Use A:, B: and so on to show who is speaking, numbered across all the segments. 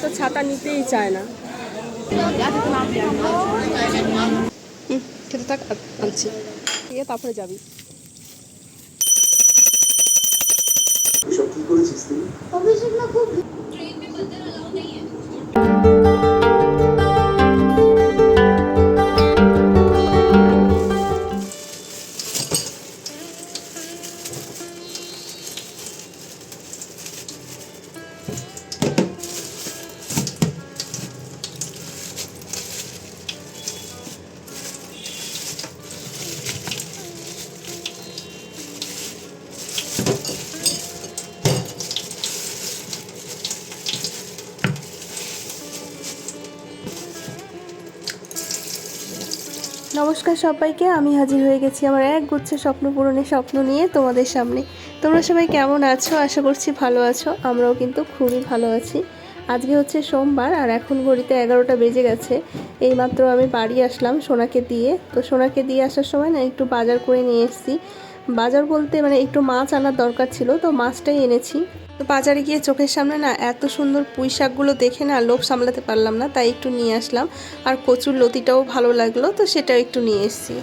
A: তো ছাতা নিতেই চায় না। খেতে থাক আনছি। দিয়ে তারপরে যাবি।
B: সব কি করেছিস তুই?
A: নমস্কার সবাইকে, আমি হাজির হয়ে গেছি আমার এক গুচ্ছ স্বপ্ন পূরণের স্বপ্ন নিয়ে তোমাদের সামনে। তোমরা সবাই কেমন আছো? আশা করছি ভালো আছো। আমরাও কিন্তু খুবই ভালো আছি। আজকে হচ্ছে সোমবার আর এখন ঘড়িতে এগারোটা বেজে গেছে। এইমাত্র আমি বাড়ি আসলাম সোনাকে দিয়ে। তো সোনাকে দিয়ে আসার সময় না একটু বাজার করে নিয়ে এসেছি। বাজার বলতে মানে একটু মাছ আনার দরকার ছিল, তো মাছটাই এনেছি। তো বাজারে গিয়ে চোখের সামনে না এত সুন্দর পুঁই শাকগুলো দেখে না লোভ সামলাতে পারলাম না, তাই একটু নিয়ে আসলাম। আর কচুর লতিটাও ভালো লাগল, তো সেটাও একটু নিয়ে এসেছি।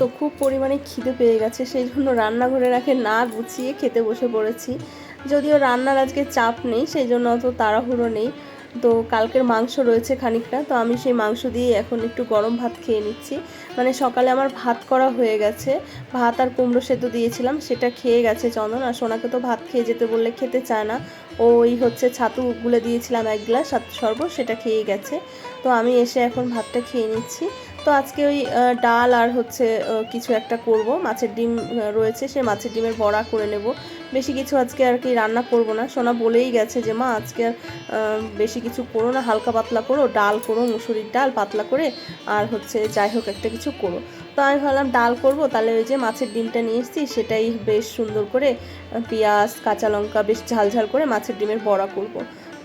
A: তো, খুব পরিমাণে খিদে পেয়ে গেছে, সেই জন্য রান্নাঘরে রাখে না গুছিয়ে খেতে বসে পড়েছি। যদিও রান্নার আজকে চাপ নেই, সেই জন্য অত তাড়াহুড়ো নেই। তো কালকের মাংস রয়েছে খানিকটা, তো আমি সেই মাংস দিয়ে এখন একটু গরম ভাত খেয়ে নিচ্ছি। মানে সকালে আমার ভাত করা হয়ে গেছে, ভাত আর কুমড়ো সেদ্ধ দিয়েছিলাম, সেটা খেয়ে গেছে চন্দন। আর সোনাকে তো ভাত খেয়ে যেতে বললে খেতে চায় না। ওই হচ্ছে ছাতু গুলে দিয়েছিলাম এক গ্লাস শরবত, সেটা খেয়ে গেছে। তো আমি এসে এখন ভাতটা খেয়ে নিচ্ছি। তো আজকে ওই ডাল আর হচ্ছে কিছু একটা করব। মাছের ডিম রয়েছে সে মাছের ডিমের বড়া করে নেব। বেশি কিছু আজকে আর কি রান্না করব না। সোনা বলেই গেছে যে মা আজকে আর, বেশি কিছু করো না। হালকা পাতলা করো ডাল করো মুসুরির ডাল পাতলা করে আর হচ্ছে যাই হোক একটা কিছু করো। তো আমি ভাবলাম ডাল করব তাহলে ওই যে মাছের ডিমটা নিয়ে এসেছি সেটাই বেশ সুন্দর করে পেঁয়াজ কাঁচা লঙ্কা বেশ ঝাল ঝাল করে মাছের ডিমের বড়া করব।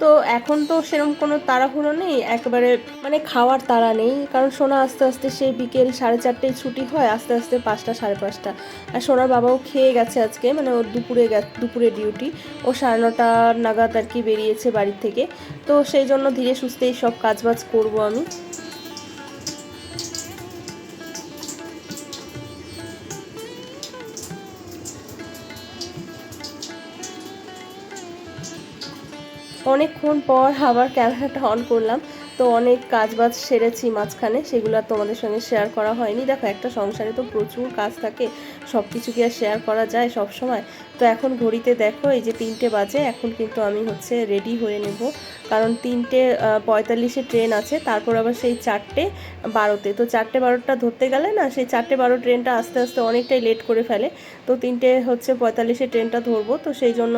A: তো এখন তো সেরকম কোনো তাড়াহুড়ো নেই, একেবারে মানে খাওয়ার তাড়া নেই, কারণ সোনা আস্তে আস্তে সেই বিকেল সাড়ে চারটেয় ছুটি হয়, আস্তে আস্তে পাঁচটা সাড়ে পাঁচটা। আর সোনার বাবাও খেয়ে গেছে আজকে মানে ওর দুপুরে দুপুরে ডিউটি, ও সাড়ে নটা নাগাদ আর কি বেরিয়েছে বাড়ি থেকে। তো সেই জন্য ধীরে সুস্থেই সব কাজবাজ করব আমি। অনেকক্ষণ পর আবার ক্যামেরাটা অন করলাম। তো অনেক কাজ বাজ সেরেছি মাঝখানে, সেগুলো আর তোমাদের সঙ্গে শেয়ার করা হয়নি। দেখো, একটা সংসারে তো প্রচুর কাজ থাকে সব কিছু কি আর শেয়ার করা যায় সব সময় তো এখন ঘড়িতে দেখো, এই যে তিনটে বাজে, এখন কিন্তু আমি হচ্ছে রেডি হয়ে নেব। কারণ তিনটে পঁয়তাল্লিশে ট্রেন আছে, তারপর আবার সেই চারটে বারোতে। তো চারটে বারোটা ধরতে গেলে না, সেই চারটে বারো ট্রেনটা আস্তে আস্তে অনেকটাই লেট করে ফেলে। তো তিনটে হচ্ছে পঁয়তাল্লিশে ট্রেনটা ধরবো, তো সেই জন্য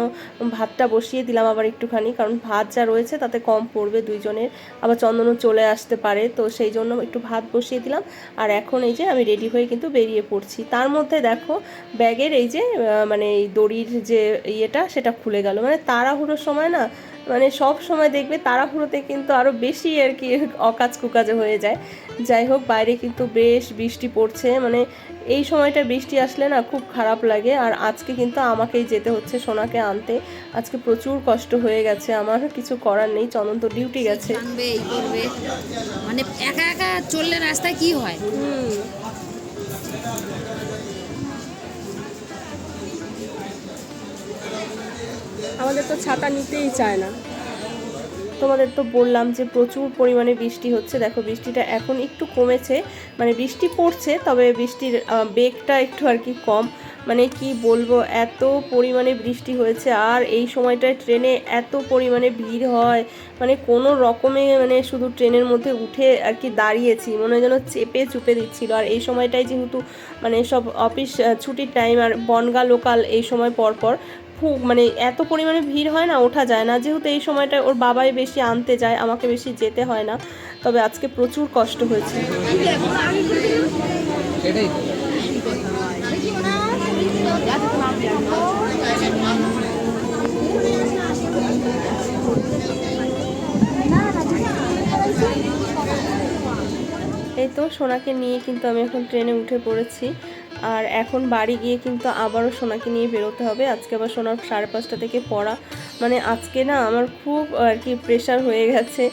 A: ভাতটা বসিয়ে দিলাম আবার একটুখানি। কারণ ভাত যা রয়েছে, তাতে কম পড়বে দুইজনের। আবার চন্দনও চলে আসতে পারে, তো সেই জন্য একটু ভাত বসিয়ে দিলাম। আর এখন এই যে আমি রেডি হয়ে কিন্তু বেরিয়ে পড়ছি। তার মধ্যে দেখো, ব্যাগের এই যে মানে এই দড়ির যে ইয়েটা সেটা খুলে গেল। মানে তাড়াহুড়োর সময় না মানে সব সময় দেখবে তাড়াহুড়োতে কিন্তু আরও বেশি আর কি অকাজ কুকাজে হয়ে যায়। যাই হোক বাইরে কিন্তু বেশ বৃষ্টি পড়ছে। মানে এই সময়টা বৃষ্টি আসলে না খুব খারাপ লাগে। আর আজকে কিন্তু আমাকেই যেতে হচ্ছে সোনাকে আনতে। আজকে প্রচুর কষ্ট হয়ে গেছে। আমার কিছু করার নেই। চন্দন তো ডিউটি গেছে।
C: মানে একা একা চললে রাস্তায় কি হয়?
A: আমাদের তো ছাতা নিতেই চায় না। তোমাদের তো বললাম যে প্রচুর পরিমাণে বৃষ্টি হচ্ছে। দেখো, বৃষ্টিটা এখন একটু কমেছে। মানে বৃষ্টি পড়ছে, তবে বৃষ্টির বেগটা একটু আর কি কম। মানে কি বলব, এত পরিমাণে বৃষ্টি হয়েছে আর এই সময়টায় ট্রেনে এত পরিমাণে ভিড় হয়। মানে কোনো রকমে মানে শুধু ট্রেনের মধ্যে উঠে আর কি দাঁড়িয়েছি। মনে হয় যেন চেপে চুপে দিচ্ছিল। আর এই সময়টাই যেহেতু মানে সব অফিস ছুটির টাইম আর বনগা লোকাল এই সময় পর পর খুব মানে এত পরিমাণে ভিড় হয় না, ওঠা যায় না। যেহেতু এই সময়টা ওর বাবাই বেশি আনতে যায়, আমাকে বেশি যেতে হয় না। তবে আজকে প্রচুর কষ্ট হয়েছে। এই তো সোনাকে নিয়ে কিন্তু আমি এখন ট্রেনে উঠে পড়েছি। আর এখন বাড়ি গিয়ে কিন্তু আবারও সোনাকে নিয়ে বেরোতে হবে। আজকে আবার সোনার সাড়ে পাঁচটা থেকে পড়া। মানে আজকে না আমার খুব আর কি প্রেশার হয়ে গেছে।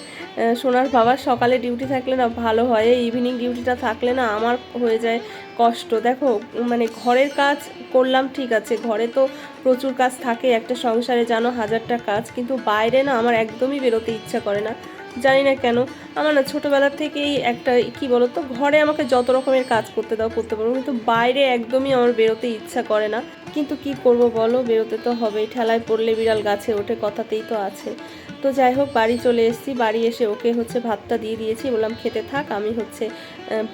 A: সোনার বাবার সকালে ডিউটি থাকলে না ভালো হয়। ইভিনিং ডিউটিটা থাকলে না আমার হয়ে যায় কষ্ট। দেখো মানে ঘরের কাজ করলাম ঠিক আছে। ঘরে তো প্রচুর কাজ থাকে, একটা সংসারে জানো হাজারটা কাজ। কিন্তু বাইরে না আমার একদমই বেরোতে ইচ্ছা করে না। জানি না কেন। আমার না ছোটোবেলার থেকেই একটা কি বলো তো ঘরে আমাকে যত রকমের কাজ করতে দাও, করতে পারব কিন্তু বাইরে একদমই আমার বেরোতে ইচ্ছা করে না। কিন্তু কি করব বলো, বেরোতে তো হবেই, ঠেলায় পড়লে বিড়াল গাছে ওঠে, কথাতেই তো আছে। তো যাই হোক, বাড়ি চলে এসেছি। বাড়ি এসে ওকে হচ্ছে ভাতটা দিয়ে দিয়েছি। বললাম, খেতে থাক, আমি হচ্ছে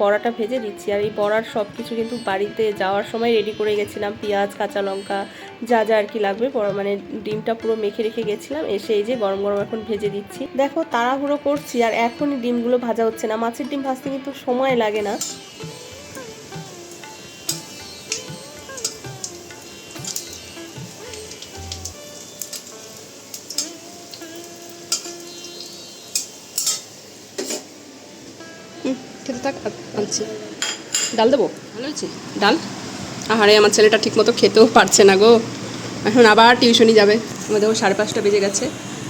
A: বড়াটা ভেজে দিচ্ছি। আর এই বড়ার সব কিছু কিন্তু বাড়িতে যাওয়ার সময় রেডি করে গেছিলাম। পেঁয়াজ, কাঁচা লঙ্কা, যা যা আর কি লাগবে মানে ডিমটা পুরো মেখে রেখে গেছিলাম। এসে এই যে গরম গরম এখন ভেজে দিচ্ছি। দেখো, তাড়াহুড়ো করছি, আর এখনই ডিমগুলো ভাজা হচ্ছে না। মাছের ডিম ভাজতে কিন্তু সময় লাগে না।
D: আনছি ডাল দেবো? ভালো হয়েছে? ডাল? আহারে, আমার ছেলেটা ঠিকমতো খেতেও পারছে না গো। এখন আবার টিউশনি যাবে। আমাদের ও সাড়ে পাঁচটা বেজে গেছে।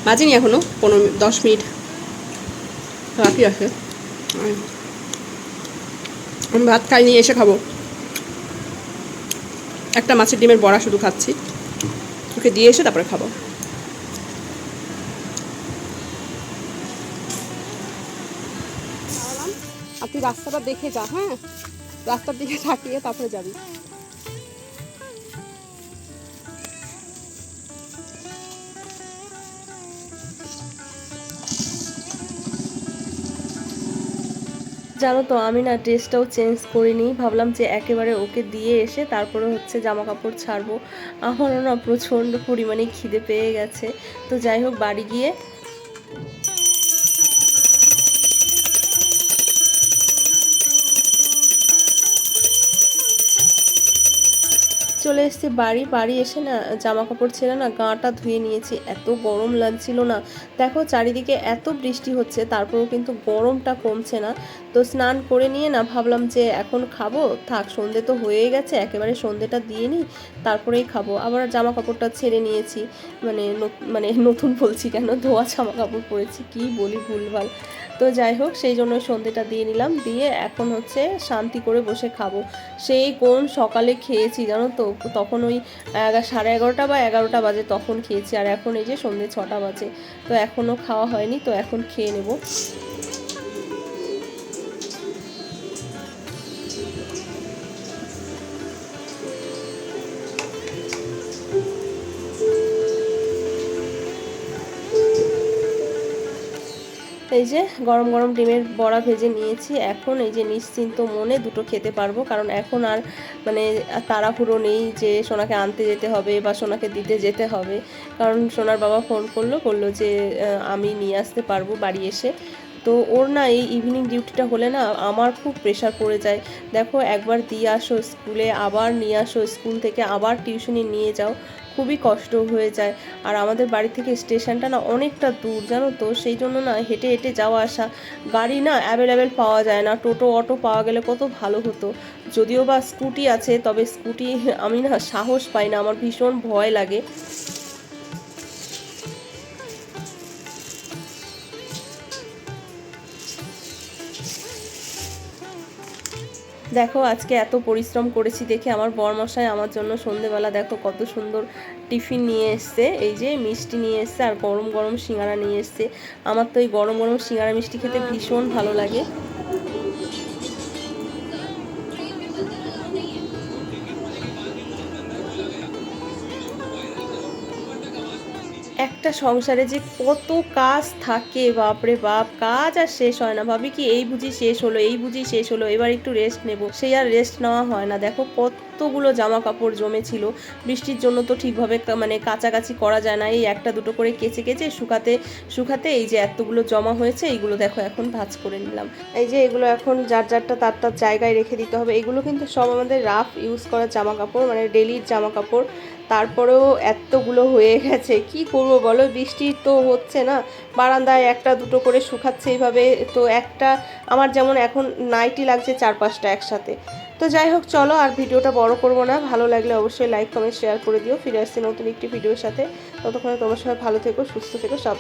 D: বাজেনি এখনও পনেরো দশ মিনিট। বাকি আছে আমি ভাত খাই নিয়ে এসে খাব। একটা মাছের ডিমের বড়া শুধু খাচ্ছি। ওকে দিয়ে এসে তারপরে খাব। আর তুই রাস্তাটা দেখে যা হ্যাঁ? রাস্তার দিকে তাকিয়ে তারপরে যাবি।
A: জানো তো, আমি না ড্রেসটাও চেঞ্জ করিনি। ভাবলাম যে একেবারে ওকে দিয়ে এসে তারপরে হচ্ছে জামা কাপড় ছাড়বো। আমারও না প্রচণ্ড পরিমাণে খিদে পেয়ে গেছে। তো যাই হোক, বাড়ি গিয়ে চলে এসেছি বাড়ি বাড়ি এসে না জামা কাপড় ছেড়ে না গাটা ধুয়ে নিয়েছি। এত গরম লাগছিল না। দেখো চারিদিকে এত বৃষ্টি হচ্ছে, তারপরেও কিন্তু গরমটা কমছে না। তো স্নান করে নিয়ে না ভাবলাম যে এখন খাব। থাক, সন্ধে তো হয়ে গেছে, একেবারে সন্ধেটা দিয়ে নিই, তারপরেই খাব। আবার জামা কাপড়টা ছেড়ে নিয়েছি মানে মানে নতুন বলছি কেন, ধোয়া জামা কাপড় পরেছি, কি বলি ভুলভাল। তো যাই হোক, সেই জন্য সন্ধেটা দিয়ে নিলাম, দিয়ে এখন হচ্ছে শান্তি করে বসে খাব। সেই কোন সকালে খেয়েছি জানো তো, তখন ওই সাড়ে এগারোটা বা এগারোটা বাজে তখন খেয়েছি, আর এখন এই যে সন্ধে ছটা বাজে, তো এখনও খাওয়া হয়নি, তো এখন খেয়ে নেব। এই যে গরম গরম ডিমের বড়া ভেজে নিয়েছি। এখন এই যে নিশ্চিন্ত মনে দুটো খেতে পারব, কারণ এখন আর মানে তাড়াহুড়ো নেই যে সোনাকে আনতে যেতে হবে বা সোনাকে দিতে যেতে হবে। কারণ সোনার বাবা ফোন করল, বলল যে আমি নিয়ে আসতে পারব বাড়ি এসে। তো ওর না এই ইভিনিং ডিউটিটা হলে না আমার খুব প্রেশার পড়ে যায়। দেখো একবার দিয়ে আসো স্কুলে আবার নিয়ে আসো স্কুল থেকে, আবার টিউশনি নিয়ে যাও, খুবই কষ্ট হয়ে যায়। আর আমাদের বাড়ি থেকে স্টেশনটা না অনেকটা দূর, জানো তো? সেই জন্য না হেঁটে হেঁটে যাওয়া আসা। গাড়ি না অ্যাভেলেবেল পাওয়া যায় না, টোটো, অটো পাওয়া গেলে কত ভালো হতো। যদিও বা স্কুটি আছে, তবে স্কুটি আমি না সাহস পাই না, আমার ভীষণ ভয় লাগে। দেখো, আজকে এত পরিশ্রম করেছি দেখে আমার বরমশাই আমার জন্য সন্ধেবেলা দেখো কত সুন্দর টিফিন নিয়ে এসছে। এই যে মিষ্টি নিয়ে এসছে আর গরম গরম সিঙ্গারা নিয়ে এসছে। আমার তো এই গরম গরম সিঙ্গারা মিষ্টি খেতে ভীষণ ভালো লাগে। একটা সংসারে যে কত কাজ থাকে, বাপরে বাপ, কাজ আর শেষ হয় না। ভাবি কি এই বুঝি শেষ হলো, এই বুঝি শেষ হলো, এবার একটু রেস্ট নেব। সেই আর রেস্ট নেওয়া হয় না। দেখো কত এতগুলো জামা কাপড় জমেছিল। বৃষ্টির জন্য তো ঠিকভাবে মানে কাছাকাছি করা যায় না। এই একটা দুটো করে কেচে কেচে শুকাতে শুকাতে এই যে এতগুলো জমা হয়েছে, এইগুলো দেখো এখন ভাঁজ করে নিলাম। এই যে এগুলো এখন যার যারটা তার তার জায়গায় রেখে দিতে হবে। এগুলো কিন্তু সব আমাদের রাফ ইউজ করা জামা কাপড় মানে ডেলির জামা কাপড় তারপরেও এতগুলো হয়ে গেছে। কি করব বলো? বৃষ্টি তো হচ্ছে না। বারান্দায় একটা দুটো করে শুকাচ্ছে এইভাবে তো একটা আমার যেমন এখন নাইটি লাগছে চার পাঁচটা একসাথে। তো যাই হোক, চলো আর ভিডিওটা বড় করব না। ভালো লাগলে অবশ্যই লাইক কমেন্ট শেয়ার করে দিও। ফিরে আসছি নতুন একটি ভিডিওর সাথে। ততক্ষণে তোমার সবাই ভালো থেকো, সুস্থ থেকো সব